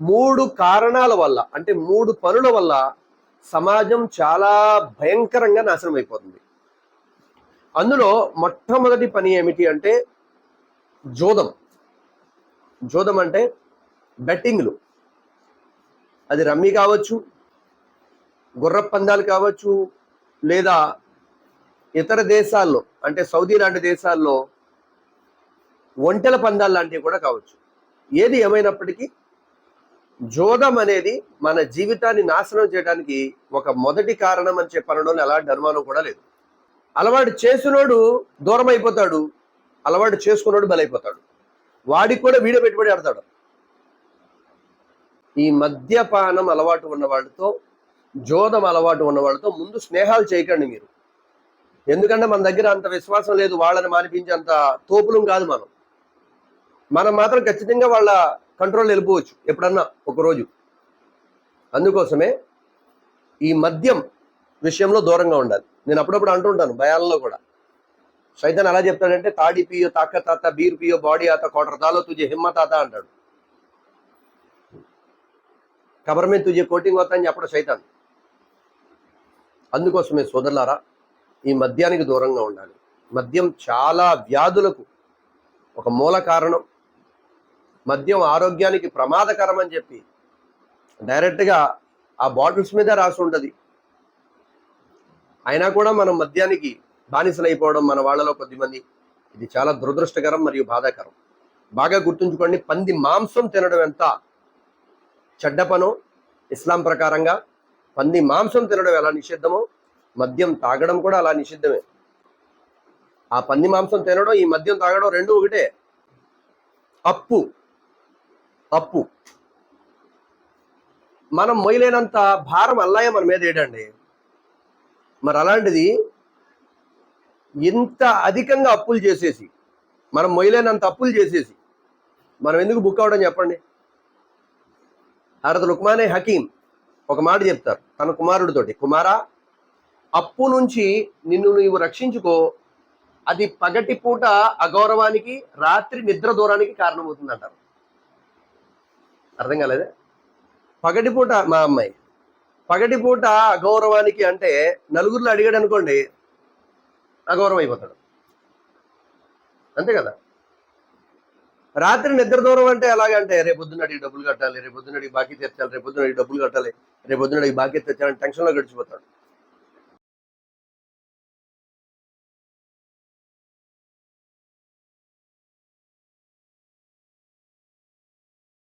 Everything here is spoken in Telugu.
మూడు కారణాల వల్ల అంటే మూడు పనుల వల్ల సమాజం చాలా భయంకరంగా నాశనం అయిపోతుంది. అందులో మొట్టమొదటి పని ఏమిటి అంటే జోదం. జోదం అంటే బెట్టింగ్లు. అది రమ్మీ కావచ్చు గుర్ర పందాలు కావచ్చు లేదా ఇతర దేశాల్లో అంటే సౌదీ లాంటి దేశాల్లో ఒంటెల పందాలు లాంటివి కూడా కావచ్చు. ఏది ఏమైనప్పటికీ జోదం అనేది మన జీవితాన్ని నాశనం చేయడానికి ఒక మొదటి కారణం అని చెప్పడంలో ఎలాంటి అనుమానం కూడా లేదు. అలవాటు చేసినోడు దూరం అయిపోతాడు. అలవాటు చేసుకున్నాడు బలైపోతాడు వాడికి కూడా వీడియో పెట్టుబడి ఆడతాడు ఈ మద్యపానం అలవాటు ఉన్న వాళ్ళతో జోదం అలవాటు ఉన్న వాళ్ళతో ముందు స్నేహాలు చేయకండి మీరు. ఎందుకంటే మన దగ్గర అంత విశ్వాసం లేదు వాళ్ళని మానిపించే అంత తోపులం కాదు మనం. మనం మాత్రం ఖచ్చితంగా వాళ్ళ కంట్రోల్ వెళ్ళిపోవచ్చు ఎప్పుడన్నా ఒకరోజు అందుకోసమే ఈ మద్యం విషయంలో దూరంగా ఉండాలి. నేను అప్పుడప్పుడు అంటుంటాను భయాలలో కూడా. సైతాన్ ఎలా చెప్తాడంటే తాడి పియో తాక తాత బీర్ పియో బాడీ ఆత కోటర్ తాలో తుజే హిమ్మ తాత అంటాడు. కబర్ మీద తుజే కోటింగ్ అవుతా అని చెప్పడం సైతాన్. అందుకోసమే సోదరులారా ఈ మద్యానికి దూరంగా ఉండాలి. మద్యం చాలా వ్యాధులకు ఒక మూల కారణం. మద్యం ఆరోగ్యానికి ప్రమాదకరం అని చెప్పి డైరెక్ట్గా ఆ బాటిల్స్ మీద రాసి ఉంటుంది. అయినా కూడా మనం మద్యానికి బానిసలైపోవడం మన వాళ్ళలో కొద్దిమంది ఇది చాలా దురదృష్టకరం మరియు బాధాకరం. బాగా గుర్తుంచుకోండి పంది మాంసం తినడం ఎంత చెడ్డ పనో? ఇస్లాం ప్రకారంగా పంది మాంసం తినడం ఎలా నిషిద్ధమో మద్యం తాగడం కూడా అలా నిషిద్ధమే. ఆ పంది మాంసం తినడం ఈ మద్యం తాగడం రెండు ఒకటే. అప్పు. అప్పు మనం మొయ్యలేనంత భారం అల్లాయ మన మీద వేయడండి మరి అలాంటిది ఇంత అధికంగా అప్పులు చేసేసి మనం మొయ్యలేనంత అప్పులు చేసేసి మనం ఎందుకు బుక్ అవడం చెప్పండి? హరత్ లుక్మానే హకీం ఒక మాట చెప్తారు తన కుమారుడితోటి కుమారా అప్పు నుంచి నిన్ను నువ్వు రక్షించుకో. అది పగటి పూట అగౌరవానికి రాత్రి నిద్ర దూరానికి కారణమవుతుంది అంటారు అర్థం కాలేదే? పగటిపూట మా అమ్మాయి. పగటిపూట అగౌరవానికి అంటే నలుగురిలో అడిగాడు అనుకోండి అగౌరవం అయిపోతాడు అంతే కదా? రాత్రి నిద్ర దూరం అంటే ఎలాగంటే రేపు పొద్దున్నడికి డబ్బులు కట్టాలి రేపు పొద్దున్నడికి బాకీ తెచ్చాలి రేపు పొద్దున్నడికి డబ్బులు కట్టాలి రేపు పొద్దున్నడికి బాకీ తెచ్చాలని టెన్షన్లో గడిచిపోతాడు.